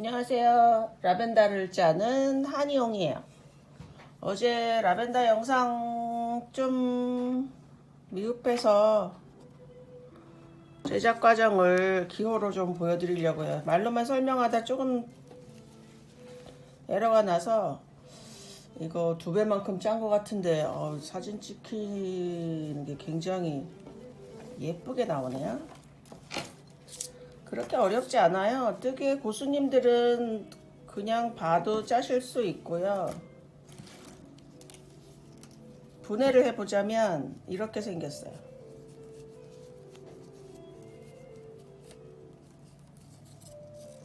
안녕하세요. 라벤더를 짜는 한이용이에요. 어제 라벤더 영상 좀 미흡해서 제작 과정을 기호로 좀 보여드리려고 요. 말로만 설명하다 조금 에러가 나서 이거 두 배만큼 짠 것 같은데 어, 사진 찍히는 게 굉장히 예쁘게 나오네요. 그렇게 어렵지 않아요. 뜨개 고수님들은 그냥 봐도 짜실 수 있고요. 분해를 해보자면 이렇게 생겼어요.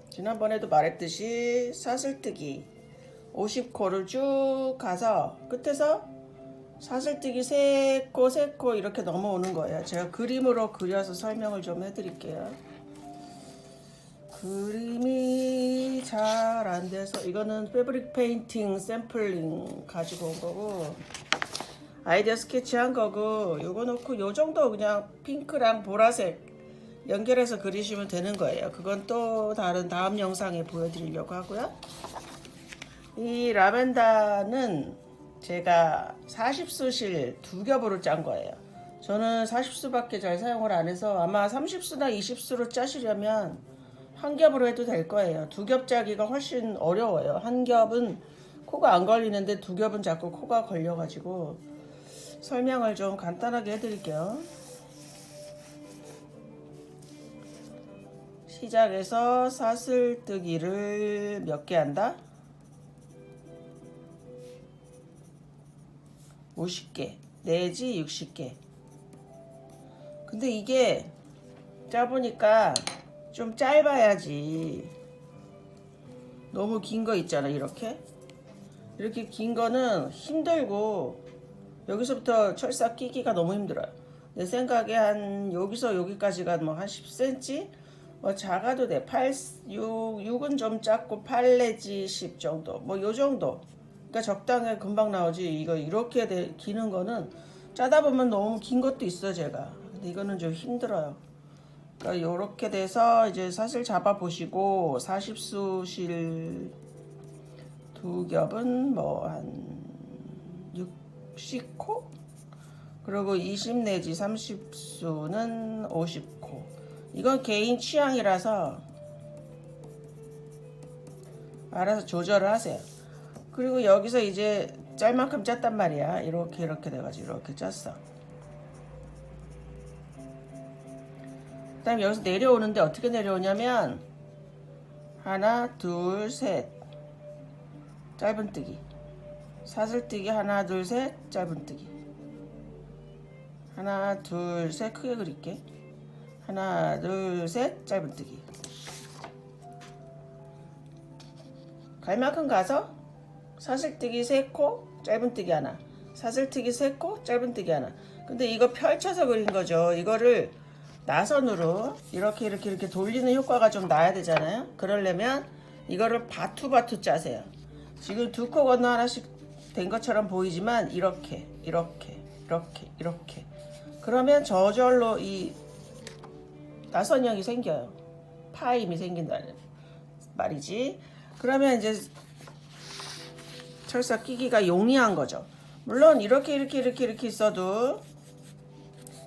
지난번에도 말했듯이 사슬뜨기 50코를 쭉 가서 끝에서 사슬뜨기 3코, 3코 이렇게 넘어오는 거예요. 제가 그림으로 그려서 설명을 좀 해드릴게요. 그림이 잘 안 돼서 이거는 패브릭 페인팅 샘플링 가지고 온 거고 아이디어 스케치 한 거고 요거 놓고 요 정도 그냥 핑크랑 보라색 연결해서 그리시면 되는 거예요. 그건 또 다른 다음 영상에 보여드리려고 하고요. 이 라벤더는 제가 40수실 두 겹으로 짠 거예요. 저는 40수밖에 잘 사용을 안 해서 아마 30수나 20수로 짜시려면 한 겹으로 해도 될 거예요. 두 겹 짜기가 훨씬 어려워요. 한 겹은 코가 안 걸리는데 두 겹은 자꾸 코가 걸려가지고 설명을 좀 간단하게 해드릴게요. 시작해서 사슬뜨기를 몇 개 한다? 50개 내지 60개. 근데 이게 짜보니까 좀 짧아야지. 너무 긴 거 있잖아, 이렇게. 이렇게 긴 거는 힘들고 여기서부터 철사 끼기가 너무 힘들어요. 내 생각에 한 여기서 여기까지가 뭐 한 10cm? 뭐 작아도 돼. 8, 6, 6은 좀 작고 8 내지 10 정도. 뭐 요 정도. 그러니까 적당히 금방 나오지. 이거 이렇게 돼, 기는 거는 짜다 보면 너무 긴 것도 있어 제가. 근데 이거는 좀 힘들어요. 그러니까 요렇게 돼서 이제 사슬 잡아 보시고 40수실 두 겹은 뭐 한 60코? 그리고 20 내지 30수는 50코. 이건 개인 취향이라서 알아서 조절을 하세요. 그리고 여기서 이제 짤만큼 짰단 말이야. 이렇게 이렇게 돼가지고 이렇게 짰어. 다음 여기서 내려오는데 어떻게 내려오냐면 하나, 둘, 셋. 짧은뜨기. 사슬뜨기 하나, 둘, 셋. 짧은뜨기. 하나, 둘, 셋. 크게 그릴게. 하나, 둘, 셋. 짧은뜨기. 갈 만큼 가서? 사슬뜨기 3코 짧은뜨기 하나. 사슬뜨기 3코 짧은뜨기 하나. 근데 이거 펼쳐서 그린 거죠. 이거를 나선으로 이렇게 이렇게 이렇게 돌리는 효과가 좀 나야 되잖아요. 그러려면 이거를 바투바투 짜세요. 지금 두 코 건너 하나씩 된 것처럼 보이지만 이렇게 이렇게 이렇게 이렇게. 그러면 저절로 이 나선형이 생겨요. 파임이 생긴다는 말이지. 그러면 이제 철사 끼기가 용이한 거죠. 물론 이렇게 이렇게 이렇게 이렇게 있어도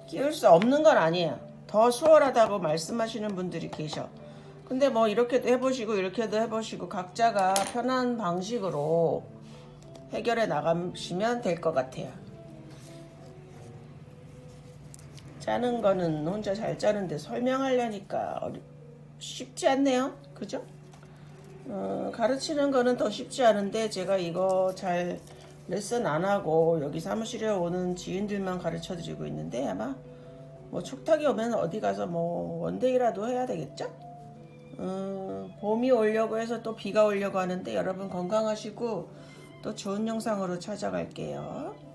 끼울 수 없는 건 아니에요 더 수월하다고 말씀하시는 분들이 계셔. 근데 뭐 이렇게도 해보시고 이렇게도 해보시고 각자가 편한 방식으로 해결해 나가시면 될 것 같아요. 짜는 거는 혼자 잘 짜는데 설명하려니까 어리... 쉽지 않네요. 그죠? 어, 가르치는 거는 더 쉽지 않은데 제가 이거 잘 레슨 안 하고 여기 사무실에 오는 지인들만 가르쳐 드리고 있는데 아마 뭐 촉탁이 오면 어디 가서 뭐 원데이라도 해야 되겠죠? 음, 봄이 오려고 해서 또 비가 오려고 하는데 여러분 건강하시고 또 좋은 영상으로 찾아갈게요.